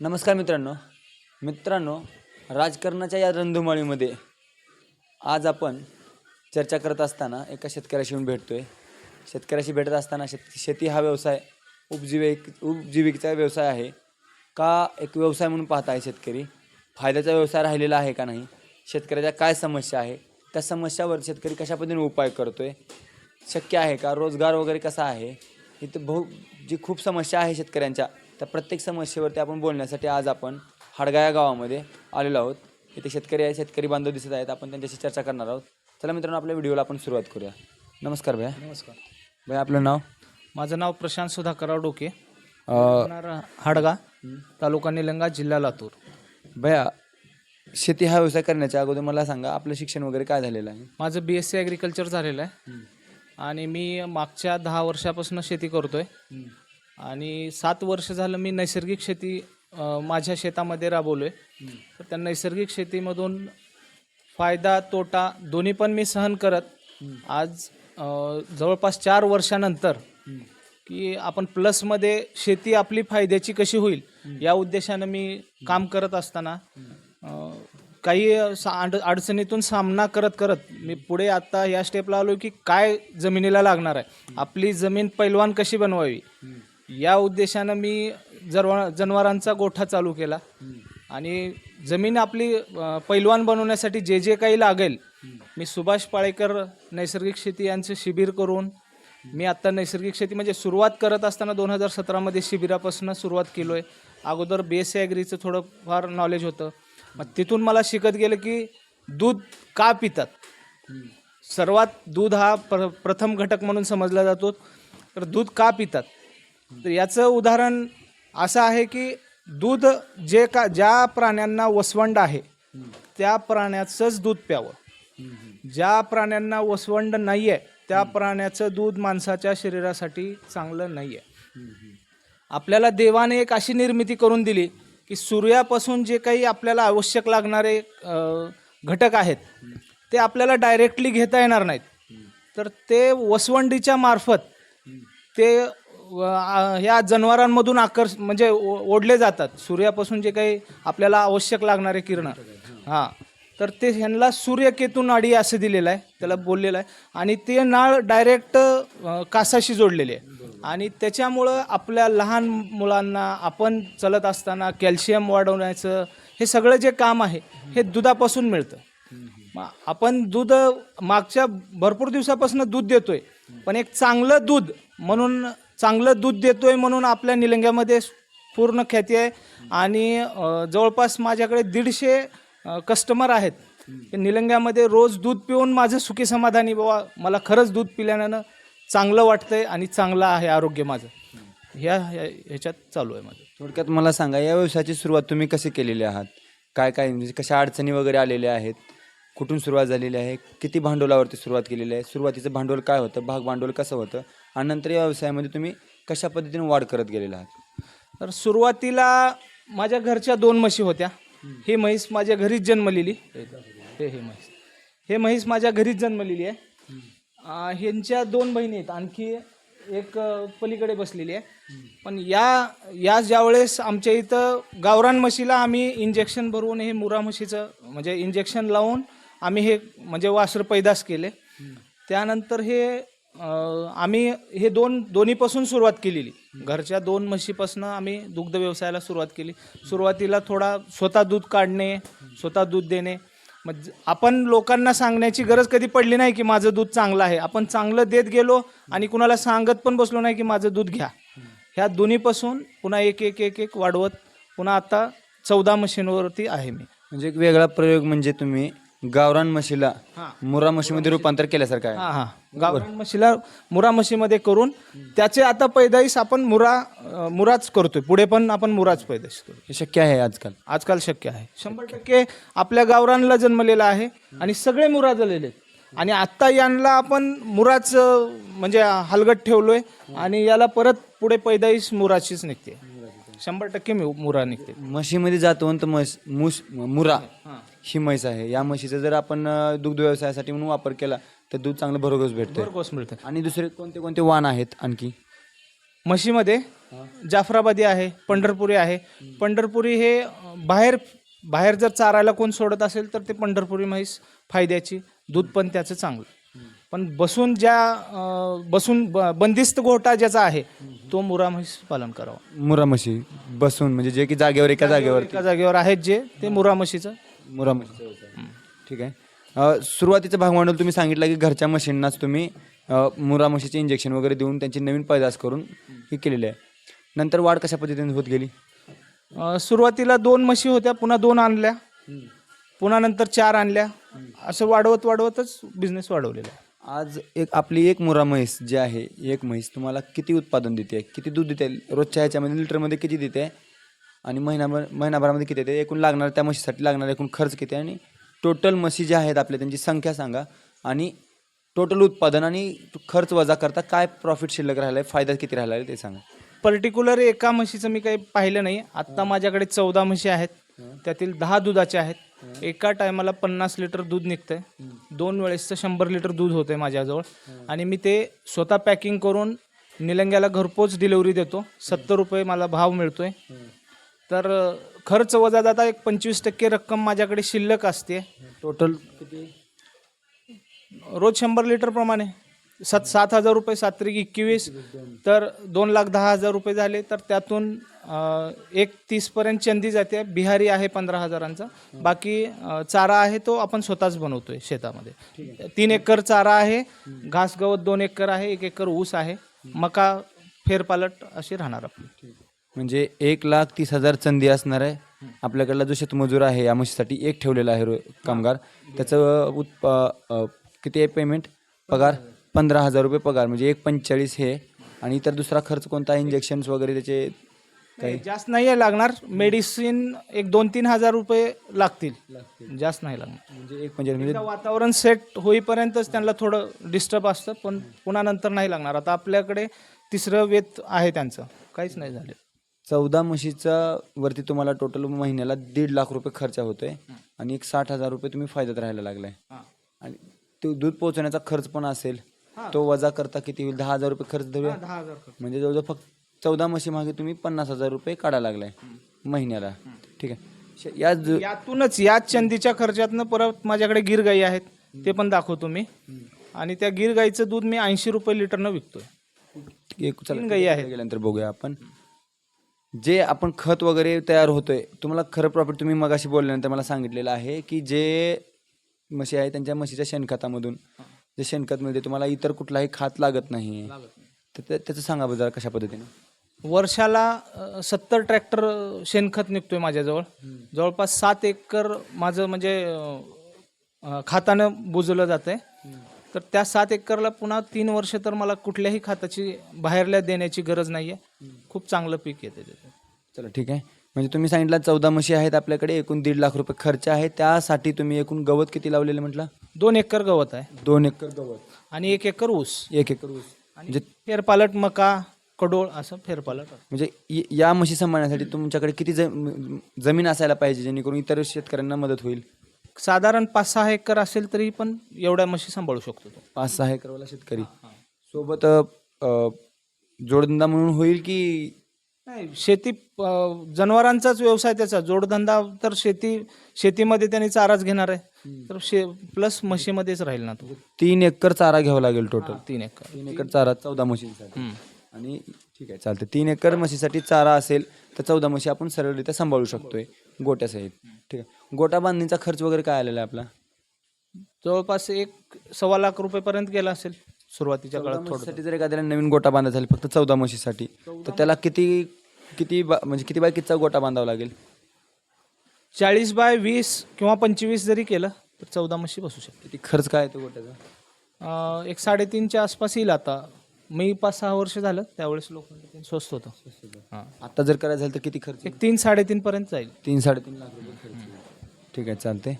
नमस्कार मित्रांनो. मित्रांनो राजकारणाच्या या रंधुमाळीमध्ये आज आपण चर्चा करत असताना एका शेतकऱ्याशी येऊन भेटतो आहे शेतकऱ्याशी भेटत असताना शेत शेती हा व्यवसाय उपजीविक उपजीविकेचा व्यवसाय आहे. का एक व्यवसाय म्हणून पाहत आहे शेतकरी? फायद्याचा व्यवसाय राहिलेला आहे का नाही? शेतकऱ्याच्या काय समस्या आहे? त्या समस्यावर शेतकरी कशा पद्धतीने उपाय करतो आहे शक्य आहे का? रोजगार वगैरे कसा आहे? इथं बहु जी खूप समस्या आहे शेतकऱ्यांच्या त्या प्रत्येक समस्येवरती आपण बोलण्यासाठी आज आपण हाडगा या गावामध्ये आलेलो आहोत. इथे शेतकरी आहे शेतकरी बांधव दिसत आहेत. आपण त्यांच्याशी चर्चा करणार आहोत. चला मित्रांनो आपल्या व्हिडिओला आपण सुरुवात करूया. नमस्कार भैया. नमस्कार. भैया आपलं नाव? माझं नाव प्रशांत सुधाकरराव डोके. राहणार हाडगा तालुका निलंगा जिल्हा लातूर. भैया शेती हा व्यवसाय करण्याच्या अगोदर मला सांगा आपलं शिक्षण वगैरे काय झालेलं आहे? माझं बी एस सी ॲग्रिकल्चर झालेलं आहे. आणि मी मागच्या दहा वर्षापासून शेती करतोय. आणि सात वर्ष झालं मी नैसर्गिक शेती अ, माझ्या शेतामध्ये राबवलो आहे तर त्या नैसर्गिक शेतीमधून फायदा तोटा दोन्ही पण मी सहन करत आज अ, जवळपास चार वर्षानंतर की आपण प्लसमध्ये शेती आपली फायद्याची कशी होईल या उद्देशानं मी काम करत असताना अ, काही सा- अड अडचणीतून सामना करत करत मी पुढे आता या स्टेपला आलो की काय जमिनीला लागणार आहे. आपली जमीन पैलवान कशी बनवावी? या उद्देशानं मी जरवा जनावरांचा गोठा चालू केला. आणि जमीन आपली अ, पैलवान बनवण्यासाठी जे जे काही लागेल मी सुभाष पाळेकर नैसर्गिक शेती यांचं शिबिर करून मी आत्ता नैसर्गिक शेती म्हणजे सुरुवात करत असताना दोन हजार सतरामध्ये शिबिरापासून सुरुवात केलो आहे अगोदर बी एस सी ॲग्रीचं थोडंफार नॉलेज होतं. मग तिथून मला शिकत गेलं की दूध का पितात? सर्वात दूध हा प्र प्रथम घटक म्हणून समजला जातो. तर दूध का पितात? तर याचं उदाहरण असं आहे की दूध जे का ज्या प्राण्यांना वसवंड आहे त्या प्राण्याचंच दूध प्यावं. ज्या प्राण्यांना वसवंड नाही आहे त्या प्राण्याचं दूध माणसाच्या शरीरासाठी चांगलं नाही आहे आपल्याला देवाने एक अशी निर्मिती करून दिली की सूर्यापासून जे काही आपल्याला आवश्यक लागणारे घटक आहेत ते आपल्याला डायरेक्टली घेता येणार नाहीत. तर ते वसवंडीच्या मार्फत ते व- आ- ह्या जनावरांमधून आकर्ष म्हणजे ओ- ओढले जातात. सूर्यापासून जे काही आपल्याला आवश्यक लागणारे किरण. हां. तर ते ह्यांना सूर्यकेतू नाडी असं दिलेलं आहे. त्याला बोललेलं आहे. आणि ते नाळ डायरेक्ट कासाशी जोडलेली आहे. आणि त्याच्यामुळं आपल्या लहान मुलांना आपण चलत असताना कॅल्शियम वाढवण्याचं हे सगळं जे काम आहे हे दुधापासून मिळतं. मग आपण दूध मागच्या भरपूर दिवसापासून दूध देतोय. पण एक चांगलं दूध म्हणून चांगलं दूध देतोय म्हणून आपल्या निलंग्यामध्ये पूर्ण ख्याती आहे. आणि जवळपास माझ्याकडे दीडशे कस्टमर आहेत. निलंग्यामध्ये रोज दूध पिऊन माझं सुखी समाधानी बाबा मला खरंच दूध पिल्यानं चांगलं वाटतंय आणि चांगलं आहे आरोग्य माझं. ह्या- ह्याच्यात चालू आहे माझं. थोडक्यात मला सांगा या व्यवसायाची सुरुवात तुम्ही कशी केलेली आहात? काय काय म्हणजे कशा अडचणी वगैरे आलेल्या आहेत? कुठून सुरुवात झालेली आहे? किती भांडवलावरती सुरुवात केलेली आहे? सुरुवातीचं भांडवल काय होतं? भाग भांडवल कसं होतं? आणि नंतर या व्यवसायामध्ये तुम्ही कशा पद्धतीने वाढ करत गेलेला आहात? तर सुरुवातीला माझ्या घरच्या दोन म्हशी होत्या. ही म्हैस माझ्या घरीच जन्मलेली. हे हे म्हैस. हे म्हैस माझ्या घरीच जन्मलेली आहे. ह्यांच्या दोन बहिणी आहेत. आणखी एक पलीकडे बसलेली आहे. पण या या ज्यावेळेस आमच्या इथं गावरान म्हशीला आम्ही इंजेक्शन भरवून हे मुरा म्हशीचं म्हणजे इंजेक्शन लावून आम्ही हे म्हणजे वासर पैदास केले. त्यानंतर हे आम्ही हे दोन दोन्हीपासून सुरुवात केलेली. घरच्या दोन म्हशीपासून आम्ही दुग्ध व्यवसायाला सुरुवात केली. सुरुवातीला थोडा स्वतः दूध काढणे स्वतः दूध देणे. मग आपण लोकांना सांगण्याची गरज कधी पडली नाही की माझं दूध चांगलं आहे. आपण चांगलं देत गेलो आणि कुणाला सांगत पण बसलो नाही की माझं दूध घ्या. ह्या दोन्हीपासून पुन्हा एक एक एक एक वाढवत पुन्हा आता चौदा मशीनवरती आहे मी. म्हणजे एक वेगळा प्रयोग म्हणजे तुम्ही गावरान म्हशीला मुरा म्हशीमध्ये रूपांतर केल्यासारखं आहे. हा हा. गावरान म्हशीला मुरा म्हशीमध्ये करून त्याचे आता पैदाईस आपण मुरा अं, मुराच करतोय. पुढे पण आपण मुराच पैदाईस करू. हे शक्य आहे आजकाल. आजकाल शक्य आहे. शंभर टक्के आपल्या गावरानला जन्मलेला आहे आणि सगळे मुरा झालेले आहेत. आणि आत्ता यांना आपण मुराच अं, म्हणजे हलगट ठेवलोय आणि याला परत पुढे पैदाईस मुराचीच निघते. शंभर टक्के मु- मुरा निघते. म्हशीमध्ये जातवंत म्हस मुस मुरा. ही म्हैस आहे. या म्हशीचा जर आपण अं, दुग्ध व्यवसायासाठी म्हणून वापर केला तर दूध चांगलं भरघोस भेटतं भरघोस मिळतं आणि दुसरे कोणते कोणते वाण आहेत आणखी? म्हशीमध्ये जाफराबादी आहे पंढरपुरी आहे. पंढरपुरी हे अं, बाहेर बाहेर जर चारायला कोण सोडत असेल तर ते पंढरपुरी म्हैस फायद्याची दूध पण त्याचं चांगलं. पण बसून ज्या अं, बसून ब- बंदिस्त गोठा ज्याचा आहे तो मुरा म्हैस पालन करावं. मुरा म्हशी बसून म्हणजे जे की जागेवर एका जागेवर एका जागेवर आहेत जे ते मुरा म्हशीचं. मुरा म्हशीचा व्यवसाय. ठीक आहे. अ, सुरुवातीचं भाग भांडवल तुम्ही सांगितलं की घरच्या मशीननाच तुम्ही अ, मुरा म्हशीचे इंजेक्शन वगैरे देऊन त्यांची नवीन पैदास करून ही केलेली आहे. नंतर वाढ कशा पद्धतीने होत गेली? अं, सुरुवातीला दोन म्हशी होत्या पुन्हा दोन आणल्या. पुन्हा नंतर चार आणल्या. असं वाढवत वाढवतच बिझनेस वाढवलेला आहे. आज एक आपली एक मुरा म्हैस जी आहे एक म्हैस तुम्हाला किती उत्पादन देते किती दूध देते रोजच्या ह्याच्यामध्ये लिटरमध्ये किती देते? आणि महिनाभर महिनाभरामध्ये किती देते एकूण लागणार त्या म्हशीसाठी लागणार एकूण खर्च किती आहे? आणि टोटल म्हशी ज्या आहेत आपल्या त्यांची संख्या सांगा. आणि टोटल उत्पादन आणि खर्च वजा करता काय प्रॉफिट शिल्लक राहिला आहे फायदा किती राहिला आहे ते सांगा. पर्टिक्युलर एका म्हशीचं मी काही पाहिलं नाही. आत्ता माझ्याकडे चौदा म्हशी आहेत. त्यातील दहा दुधाचे आहेत. एका टायमाला पन्नास लिटर दूध निघतंय. दोन वेळेसचं शंभर लिटर दूध होतंय माझ्याजवळ. आणि मी ते स्वतः पॅकिंग करून निलंग्याला घरपोच डिलिव्हरी देतो. सत्तर रुपये मला भाव मिळतोय. तर खर्च वजा जाता एक पंचवीस टक्के रक्कम माझ्याकडे शिल्लक असते. टोटल किती? रोज शंभर लिटर प्रमाणे. सात सात हजार रुपये सात त्रिक एकवीस. तर दोन लाख दहा हजार रुपये झाले. तर त्यातून एक तीसपर्यंत चंदी जाते. बिहारी आहे पंधरा हजारांचा. बाकी चारा आहे तो आपण स्वतःच बनवतोय शेतामध्ये. तीन एकर चारा आहे. घास गवत दोन एकर आहे. एक एकर ऊस आहे. मका फेरपालट अशी राहणार आपली. म्हणजे एक लाख तीस हजार चंदी असणार आहे. आपल्याकडला जो शेतमजूर आहे या म्हशीसाठी एक ठेवलेला आहे रो- कामगार. त्याचं उत्प अ, किती आहे पेमेंट पगार? पंधरा हजार रुपये पगार. म्हणजे एक पंचेचाळीस हे. आणि इतर दुसरा खर्च कोणता? इंजेक्शन्स वगैरे त्याचे नाही, जास्त नाही आहे लागणार. मेडिसिन एक दोन तीन हजार रुपये लागतील. जास्त नाही लागणार. म्हणजे एक पंचेचाळीस म्हणजे एकदा वातावरण सेट होईपर्यंतच त्यांना थोडं डिस्टर्ब असतं पण पुन्हा नंतर नाही लागणार. आता आपल्याकडे तिसरं वेत आहे त्यांचं. काहीच नाही झाले. चौदा म्हशीचा वरती तुम्हाला टोटल महिन्याला दीड लाख रुपये खर्च होतोय. आणि एक साठ हजार रुपये तुम्ही फायद्यात राहायला लागलाय. आणि तो दूध पोहोचवण्याचा खर्च पण असेल तो वजा करता किती होईल? दहा हजार रुपये खर्च धरूया म्हणजे जवळजवळ फक्त चौदा म्हशी मागे तुम्ही पन्नास हजार रुपये काढायला लागलाय महिन्याला. ठीक आहे. या यातूनच याच चंदीच्या खर्चातनं परत माझ्याकडे गिर गाई आहेत ते पण दाखवतो मी. आणि त्या गिर गाईचं दूध मी ऐंशी रुपये लिटरनं विकतोय. एक गायी आहेत. गेल्यानंतर बघूया आपण. जे आपण खत वगैरे तयार होतोय तुम्हाला खरं प्रॉफिट तुम्ही मगाशी बोलल्यानंतर मला सांगितलेलं आहे की जे म्हशी आहे त्यांच्या म्हशीच्या शेणखतामधून जे शेणखत मिळते तुम्हाला इतर कुठलाही खात लागत नाही तर त्या- त्याचं सांगा बरं जरा कशा पद्धतीने. वर्षाला सत्तर ट्रॅक्टर शेणखत निघतोय माझ्याजवळ. जवळपास सात एकर माझं म्हणजे अं, अं, खातानं बुजवलं जातंय. तर त्या सात एकरला पुन्हा तीन वर्ष तर मला कुठल्याही खाताची बाहेरल्या देण्याची गरज नाहीये. खूप चांगलं पीक येते त्याच्यात चला ठीक आहे. म्हणजे तुम्ही सांगितलं चौदा म्हशी आहेत आपल्याकडे एकूण दीड लाख रुपये खर्च आहे. त्यासाठी तुम्ही एकूण गवत किती लावलेलं म्हटलं? दोन एकर गवत आहे. दोन एकर गवत. आणि एक एकर ऊस. एक एकर ऊस. म्हणजे फेरपालट मका कडोळ असं फेरपालट. आहे. म्हणजे य- या म्हशी सांभाळण्यासाठी तुमच्याकडे किती जम- जमीन असायला पाहिजे जेणेकरून इतर शेतकऱ्यांना मदत होईल? साधारण पाच सहा एकर असेल तरी पण एवढ्या म्हशी सांभाळू शकतो तो. पाच सहा एकरवाला शेतकरी. सोबत अ, जोडधंदा म्हणून होईल की? नाही शेती अं, जनावरांचाच व्यवसाय त्याचा. जोडधंदा तर शेती शेतीमध्ये त्यांनी चाराच घेणार आहे. तर शे प्लस म्हशीमध्येच राहील ना तो. तीन एकर चारा घ्यावा लागेल टोटल तीन एकर. तीन एकर चारा चौदा म्हशींसाठी. हम्म. आणि ठीक आहे चालतं तीन एकर म्हशीसाठी चारा असेल तर चौदा म्हशी आपण सरळरित्या सांभाळू शकतोय गोट्यासहित. ठीक आहे. गोटा बांधणीचा खर्च वगैरे काय आलेला आहे आपला? जवळपास एक सव्वा लाख रुपयेपर्यंत गेला असेल सुरुवातीच्या काळात थोडं जर एखाद्याला नवीन गोटा बांधायचा झाला फक्त चौदा म्हशीसाठी तर त्याला किती किती बा- म्हणजे किती बाय कितीचा गोटा बांधावा लागेल? चाळीस बाय वीस किंवा पंचवीस जरी केलं तर चौदा म्हशी बसू शकते किती खर्च काय येतो गोट्याचा? अं, एक साडेतीनच्या आसपास येईल आता. मी पाच सहा वर्ष झालं त्यावेळेस लोक स्वस्त होतं. हां. आता जर करायचं झालं तर किती खर्च? एक तीन साडेतीन पर्यंत जाईल. तीन साडेतीन लाख रुपये खर्च. येईल. ठीक आहे चालते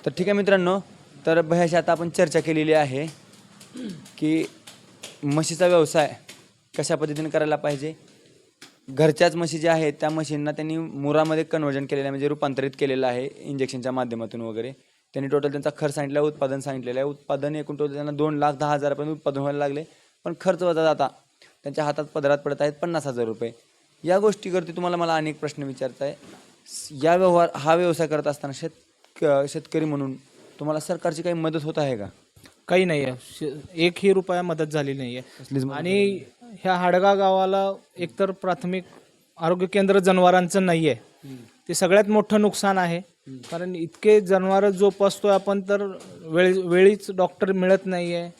तर ठीक आहे मित्रांनो तर भयाशी आता आपण चर्चा केलेली आहे की म्हशीचा व्यवसाय कशा पद्धतीने करायला पाहिजे? घरच्याच म्हशी ज्या आहेत त्या म्हशींना त्यांनी मुरामध्ये कन्वर्जन केलेलं आहे म्हणजे रूपांतरित केलेलं आहे इंजेक्शनच्या माध्यमातून वगैरे. त्यांनी टोटल त्यांचा खर्च सांगितला उत्पादन सांगितलेलं आहे. उत्पादन एकूण टोटल त्यांना दोन लाख दहा हजारापर्यंत उत्पादन व्हायला लागले. पण खर्च वजा जाता. त्यांच्या हातात पदरात पडत आहेत पन्नास हजार रुपये. या गोष्टीवरती तुम्हाला मला अनेक प्रश्न विचारता आहे या व्यवहार हा व्यवसाय करत असताना शेत शेतकरी म्हणून तुम्हाला सरकारची काही मदत होत आहे का? काही नाही आहे एकही रुपया मदत झाली नाही आहे आणि ह्या हाडगा गावाला एकतर प्राथमिक आरोग्य केंद्र जनावरांचं नाही आहे ते सगळ्यात मोठं नुकसान आहे. कारण इतके जनावर जोपासतोय आपण तर वेळी वेळीच डॉक्टर मिळत नाही आहे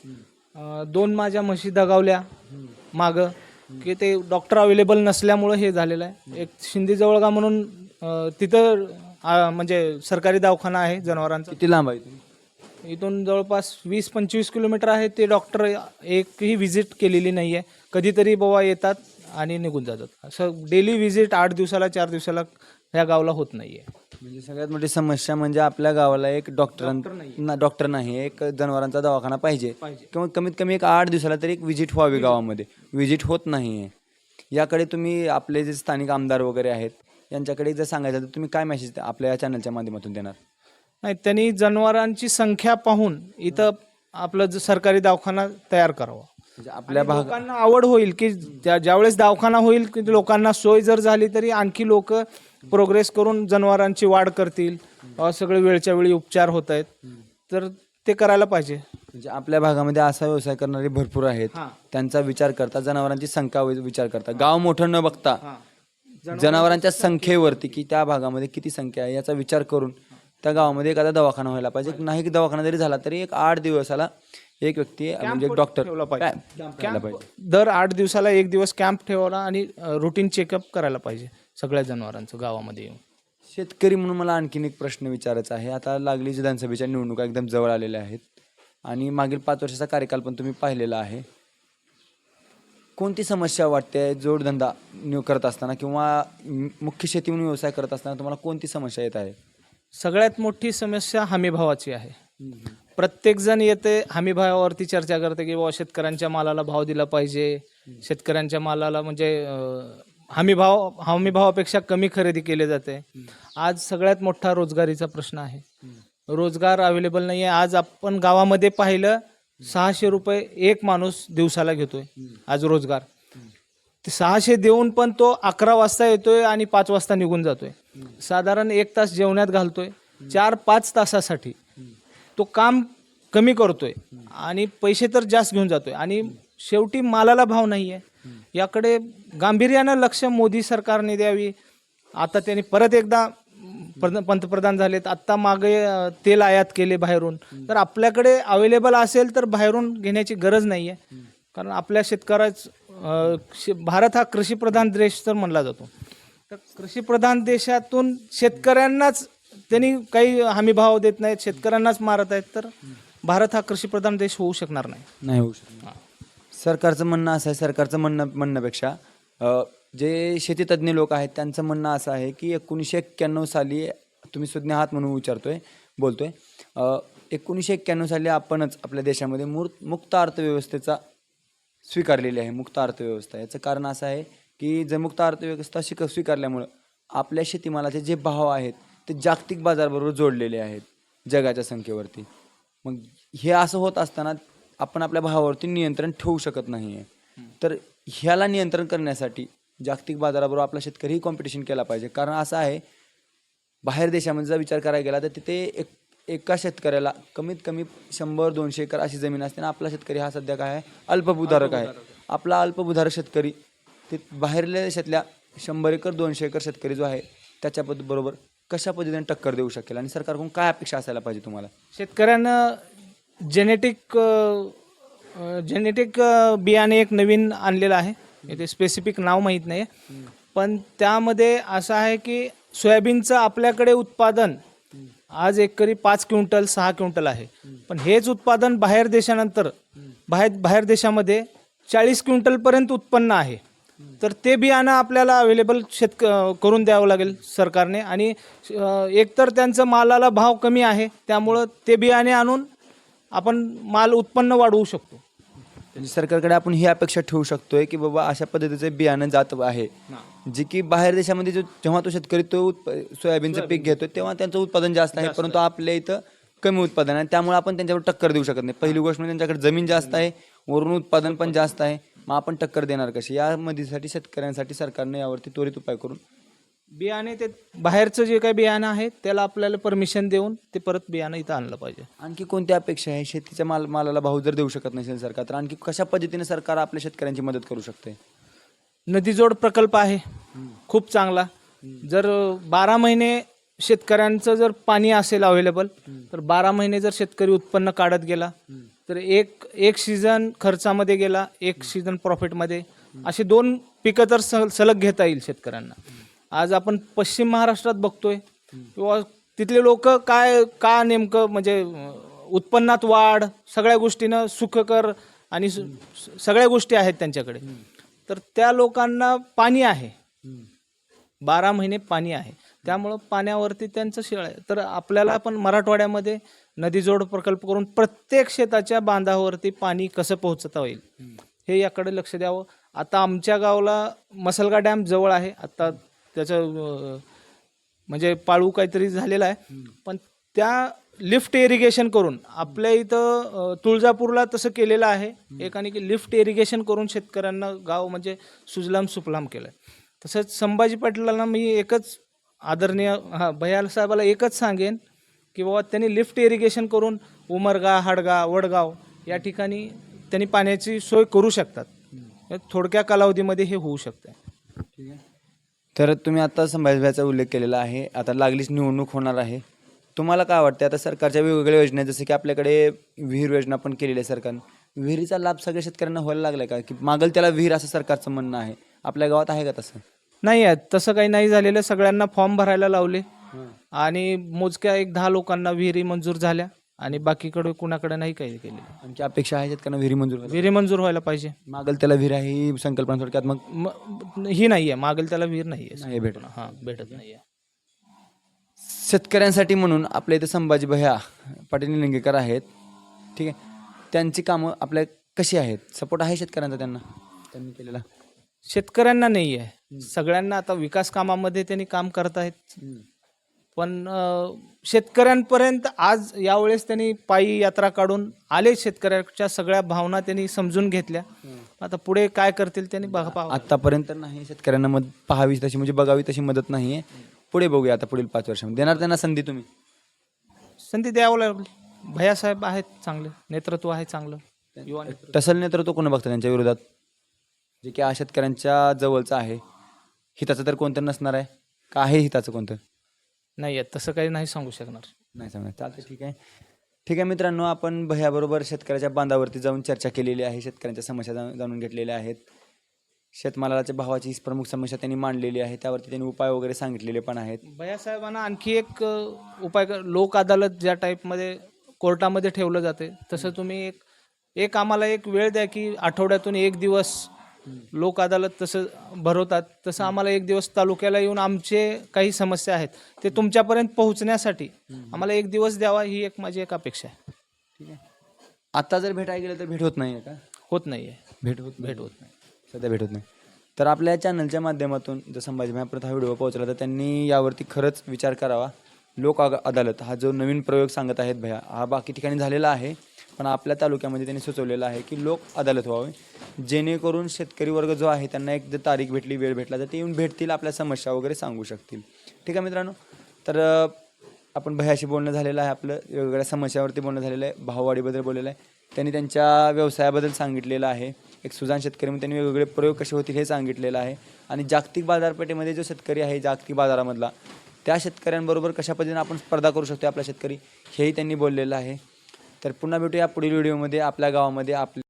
दोन माझ्या म्हशी दगावल्या मागं की ते डॉक्टर अवेलेबल नसल्यामुळं हे झालेलं आहे. एक शिंदे जवळगा म्हणून तिथं म्हणजे सरकारी दवाखाना आहे जनावरांचा. किती लांब आहे तुम्ही इथून जवळपास वीस पंचवीस किलोमीटर आहे. ते डॉक्टर एकही व्हिजिट केलेली नाही आहे कधीतरी बाबा येतात आणि निघून जातात. असं डेली व्हिजिट आठ दिवसाला चार दिवसाला ह्या गावाला होत नाही आहे म्हणजे सगळ्यात मोठी समस्या म्हणजे आपल्या गावाला एक डॉक्टर ना डॉक्टर नाही एक जनावरांचा दवाखाना पाहिजे. पाहिजे. किंवा कमीत कमी एक आठ दिवसाला तरी एक व्हिजिट व्हावी गावामध्ये. व्हिजिट होत नाही आहे याकडे तुम्ही आपले जे स्थानिक आमदार वगैरे आहेत यांच्याकडे जर सांगायचं तर तुम्ही काय मेसेज आपल्या या चॅनलच्या माध्यमातून देणार. नाही त्यांनी जनावरांची संख्या पाहून इथं आपलं जे सरकारी दवाखाना तयार करावा. म्हणजे आपल्या भाग लोकांना आवड होईल की ज्या ज्यावेळेस दवाखाना होईल की लोकांना सोय जर झाली तरी आणखी लोक प्रोग्रेस करून जनावरांची वाढ करतील. अ, सगळे वेळच्या वेळी उपचार होत आहेत. तर ते करायला पाहिजे. म्हणजे आपल्या भागामध्ये असा व्यवसाय करणारे भरपूर आहेत. हां. त्यांचा विचार करता जनावरांची संख्या वि- विचार करता. गाव मोठं न बघता जनावरांच्या संख्येवरती की त्या भागामध्ये किती संख्या आहे याचा विचार करून त्या गावामध्ये एखादा दवाखाना व्हायला पाहिजे. नाही की दवाखाना जरी झाला तरी एक आठ दिवसाला एक व्यक्ती म्हणजे एक डॉक्टर ठेवला पाहिजे. कॅम्प ठेवला पाहिजे. दर आठ दिवसाला एक दिवस कॅम्प ठेवला आणि रुटीन चेकअप करायला पाहिजे सगळ्या जनावरांचं गावामध्ये येऊन. शेतकरी म्हणून मला आणखीन एक प्रश्न विचारायचा आहे. आता लागली विधानसभेच्या निवडणुका एकदम जवळ आलेल्या आहेत आणि मागील पाच वर्षाचा कार्यकाल पण तुम्ही पाहिलेला आहे. कोणती समस्या वाटते? जोडधंदा निव करत असताना किंवा म- मुख्य शेती म्हणून व्यवसाय करत असताना तुम्हाला कोणती समस्या येत आहे? सगळ्यात मोठी समस्या हमीभावाची आहे. प्रत्येकजण येते येते हमीभावावरती चर्चा करते की बाबा शेतकऱ्यांच्या मालाला भाव दिला पाहिजे. शेतकऱ्यांच्या मालाला म्हणजे अं, हमीभाव हमीभावापेक्षा कमी खरेदी केले जाते. आज सगळ्यात मोठा रोजगारीचा प्रश्न आहे. रोजगार अवेलेबल नाही आहे आज आपण गावामध्ये पाहिलं सहाशे रुपये एक माणूस दिवसाला घेतोय आज रोजगार. ते सहाशे देऊन पण तो अकरा वाजता येतोय आणि पाच वाजता निघून जातोय. साधारण एक तास जेवण्यात घालतोय. चार पाच तासासाठी. तो काम कमी करतोय. आणि पैसे तर जास्त घेऊन जातोय. आणि शेवटी मालाला भाव नाही आहे याकडे गांभीर्यानं लक्ष मोदी सरकारने द्यावी. आता त्यांनी परत एकदा पंतप्रधान झालेत. आत्ता मागे तेल आयात केले बाहेरून. तर आपल्याकडे अवेलेबल असेल तर बाहेरून घेण्याची गरज नाही आहे कारण आपल्या शेतकऱ्याच शे- भारत हा कृषीप्रधान देश तर म्हणला जातो. तर कृषीप्रधान देशातून शेतकऱ्यांनाच त्यांनी काही हमी भाव देत नाहीत शेतकऱ्यांनाच मारत आहेत तर भारत हा कृषीप्रधान देश होऊ शकणार नाही. नाही होऊ शकत सरकारचं म्हणणं असं आहे सरकारचं म्हणणं म्हणण्यापेक्षा अ, जे शेतीतज्ञ लोक आहेत त्यांचं म्हणणं असं आहे की एकोणीसशे एक्क्याण्णव साली तुम्ही सुज्ञ आहात म्हणून विचारतोय बोलतोय. अ, एकोणीसशे एक्क्याण्णव साली आपणच आपल्या देशामध्ये मूर मुक्त अर्थव्यवस्थेचा स्वीकारलेली आहे मुक्त अर्थव्यवस्था. याचं कारण असं आहे की जर मुक्त अर्थव्यवस्था शिक स्वीकारल्यामुळं आपल्या शेतीमालाचे जे भाव आहेत ते जागतिक बाजाराबरोबर जोडलेले आहेत जगाच्या संख्येवरती. मग हे असं होत असताना आपण आपल्या भावावरती नियंत्रण ठेवू शकत नाही आहे तर ह्याला नियंत्रण करण्यासाठी जागतिक बाजाराबरोबर आपला शेतकरीही कॉम्पिटिशन केला पाहिजे. कारण असं आहे बाहेर देशामध्ये जर विचार करायला गेला तर तिथे एक एका शेतकऱ्याला कमीत कमी शंभर दोनशे एकर अशी जमीन असते आणि आपला शेतकरी हा सध्या काय आहे? अल्पभूधारक आहे. आपला अल्पभूधारक शेतकरी ते बाहेरल्या देशातल्या शंभर एकर दोनशे एकर शेतकरी जो आहे त्याच्याबद्दल बरोबर कशा पद्धतीने टक्कर देऊ शकेल आणि सरकारकडून काय अपेक्षा असायला पाहिजे तुम्हाला? शेतकऱ्यांना जेनेटिक जेनेटिक बियाणे एक नवीन आणलेलं आहे. ते स्पेसिफिक नाव माहीत नाही पण त्यामध्ये असं आहे की सोयाबीनचं आपल्याकडे उत्पादन आज एकरी पाच क्विंटल सहा क्विंटल आहे. पण हेच उत्पादन बाहेर देशानंतर बाहेर बाहेर देशामध्ये चाळीस क्विंटलपर्यंत उत्पन्न आहे. तर ते बियाणं आपल्याला अवेलेबल शेतक करून द्यावं लागेल सरकारने. आणि अ, एकतर त्यांचं मालाला भाव कमी आहे. त्यामुळं ते बियाणे आणून आपण माल उत्पन्न वाढवू शकतो. म्हणजे सरकारकडे आपण ही अपेक्षा ठेवू शकतोय की बाबा अशा पद्धतीचं बियाणं जात आहे. जे की बाहेर देशामध्ये जो जेव्हा तो शेतकरी तो उत्प सोयाबीनचं पीक घेतो तेव्हा त्यांचं उत्पादन जास्त आहे परंतु आपल्या इथं कमी उत्पादन आहे. त्यामुळे आपण त्यांच्यावर टक्कर देऊ शकत नाही. पहिली गोष्ट म्हणजे त्यांच्याकडे जमीन जास्त आहे वरून उत्पादन पण जास्त आहे. मग आपण टक्कर देणार कशी? यामध्येसाठी शेतकऱ्यांसाठी सरकारने यावरती त्वरित उपाय करून बियाणे ते बाहेरचं जे काही बियाणं आहे त्याला आपल्याला परमिशन देऊन ते परत बियाणं इथं आणलं पाहिजे. आणखी कोणत्या अपेक्षा आहे? शेतीच्या माल मालाला भाव जर देऊ शकत नसेल सरकार तर आणखी कशा पद्धतीने सरकार आपल्या शेतकऱ्यांची मदत करू शकते? नदीजोड प्रकल्प आहे. खूप चांगला. जर बारा महिने शेतकऱ्यांचं जर पाणी असेल अवेलेबल तर बारा महिने जर शेतकरी उत्पन्न काढत गेला तर एक एक सीझन खर्चामध्ये गेला एक सीझन प्रॉफिटमध्ये असे दोन पिकं तर स- सलग घेता येईल शेतकऱ्यांना. आज आपण पश्चिम महाराष्ट्रात बघतोय किंवा तिथले लोक काय का नेमकं म्हणजे अं, उत्पन्नात वाढ सगळ्या गोष्टीनं सुखकर आणि सु- सगळ्या गोष्टी आहेत त्यांच्याकडे. तर त्या लोकांना पाणी आहे. बारा महिने पाणी आहे. त्यामुळं पाण्यावरती त्यांचं शिळ आहे. तर आपल्याला पण मराठवाड्यामध्ये नदीजोड प्रकल्प करून प्रत्येक शेताच्या बांधावरती पाणी कसं पोहोचता होईल हे याकडे लक्ष द्यावं. आता आमच्या गावाला मसलगा डॅम जवळ आहे. आता त्याचं म्हणजे पाळू काहीतरी झालेला आहे. पण त्या लिफ्ट इरिगेशन करून आपल्या इथं तुळजापूरला तसं केलेलं आहे. एकाने की लिफ्ट इरिगेशन करून शेतकऱ्यांना गाव म्हणजे सुजलाम सुफलाम केलं तसंच संभाजी पाटलांना मी एकच आदरणीय हा भैयाल साहेबाला एकच सांगेन की बाबा त्यांनी लिफ्ट इरिगेशन करून उमरगा हाडगा वडगाव या ठिकाणी त्यांनी पाण्याची सोय करू शकतात. थोडक्या कालावधीमध्ये हे होऊ शकतं तर तुम्ही आता संभाजीभाईचा उल्लेख केलेला आहे. आता लागलीच निवडणूक होणार आहे. तुम्हाला काय वाटते आता सरकारच्या वेगवेगळ्या योजना जसं की आपल्याकडे विहीर योजना पण केलेली आहे सरकारने. विहिरीचा लाभ सगळ्या शेतकऱ्यांना व्हायला लागलाय का? की मागल त्याला विहीर असं सरकारचं म्हणणं आहे. आपल्या गावात आहे का तसं? नाही आहे. तसं काही नाही झालेलं. सगळ्यांना फॉर्म भरायला लावले. आणि मोजक्या एक दहा लोकांना विहिरी मंजूर झाल्या. आणि बाकीकडे कुणाकडे नाही काही केलेलं. आमची अपेक्षा आहे शेतकऱ्यांना विहिरी मंजूर व्हायला. विहिरी मंजूर व्हायला पाहिजे. मागल त्याला विहीर आहे ही संकल्पना थोडक्यात मग म- ही नाही आहे. मागेल त्याला विहीर नाही आहे. नाही भेटत. हां भेटत नाही आहे. शेतकऱ्यांसाठी म्हणून आपल्या इथे संभाजी भैया पाटील निलंगेकर आहेत. ठीक आहे. त्यांची कामं आपल्या कशी आहेत? सपोर्ट आहे शेतकऱ्यांचा त्यांना? त्यांनी केलेला? शेतकऱ्यांना नाही आहे सगळ्यांना आता विकास कामामध्ये त्यांनी काम करत आहेत. पण अं, शेतकऱ्यांपर्यंत आज यावेळेस त्यांनी पायी यात्रा काढून आले शेतकऱ्याच्या सगळ्या भावना त्यांनी समजून घेतल्या. आता पुढे काय करतील त्यांनी बघा पाहावं आतापर्यंत नाही शेतकऱ्यांना मदत पाहावी तशी म्हणजे बघावी तशी मदत नाही आहे पुढे बघूया आता पुढील पाच वर्षामध्ये. देणार त्यांना संधी तुम्ही? संधी द्यावं लागेल. भैयासाहेब आहेत चांगले नेतृत्व आहे चांगलं. युवा नेतृत्व. टसल नेतृत्व कोण बघतं त्यांच्या विरोधात? जे की आ शेतकऱ्यांच्या जवळचं आहे हिताचं तर कोणतं नसणार आहे? का आहे हिताचं कोणतं? नाही आहे तसं काही नाही सांगू शकणार. नाही सांगणार. चालतं ठीक आहे. ठीक आहे मित्रांनो आपण भह्याबरोबर शेतकऱ्याच्या बांधावरती जाऊन चर्चा केलेली आहे शेतकऱ्यांच्या समस्या जाणून जाणून घेतलेल्या आहेत. शेतमालाच्या भावाची ही प्रमुख समस्या त्यांनी मांडलेली आहे त्यावरती त्यांनी उपाय वगैरे सांगितलेले पण आहेत. भैयासाहेबांना आणखी एक अ, उपाय लोक अदालत ज्या टाईपमध्ये कोर्टामध्ये ठेवलं जाते तसं तुम्ही एक एक आम्हाला एक वेळ द्या की आठवड्यातून एक दिवस लोक अदालत तसं भरवतात. तसं आम्हाला एक दिवस तालुक्याला येऊन आमचे काही समस्या आहेत ते तुमच्यापर्यंत पोहोचण्यासाठी आम्हाला एक दिवस द्यावा ही एक माझी एक अपेक्षा आहे. ठीक आहे. आता जर भेटायला गेलं तर भेट होत नाही का? होत नाही आहे भेट होत भेट होत नाही. सध्या भेट होत नाही. तर आपल्या चॅनलच्या माध्यमातून जर संभाजी महापर्यंत हा व्हिडिओ पोहोचला तर त्यांनी यावरती खरंच विचार करावा. लोक अदालत हा जो नवीन प्रयोग सांगत आहेत भया हा बाकी ठिकाणी झालेला आहे. पण आपल्या तालुक्यामध्ये त्यांनी सुचवलेलं आहे की लोक अदालत व्हावे. जेणेकरून शेतकरी वर्ग जो आहे त्यांना एक जर तारीख भेटली वेळ भेटला तर ते येऊन भेटतील आपल्या समस्या वगैरे सांगू शकतील. ठीक आहे मित्रांनो? तर आपण भयाशी बोलणं झालेलं आहे आपलं वेगवेगळ्या समस्यावरती बोलणं झालेलं आहे. भाववाढीबद्दल बोललेलं आहे. त्यांनी त्यांच्या व्यवसायाबद्दल सांगितलेलं आहे. एक सुजान शेतकरी म्हणून त्यांनी वेगवेगळे प्रयोग कसे होतील हे सांगितलेलं आहे. आणि जागतिक बाजारपेठेमध्ये जो शेतकरी आहे जागतिक बाजारामधला त्या शेतकऱ्यांबरोबर कशा पद्धतीने आपण स्पर्धा करू शकतो आपला शेतकरी हेही त्यांनी बोललेलं आहे. तर पुन्हा भेटूया पुढील व्हिडिओमध्ये आपल्या गावामध्ये आपल्या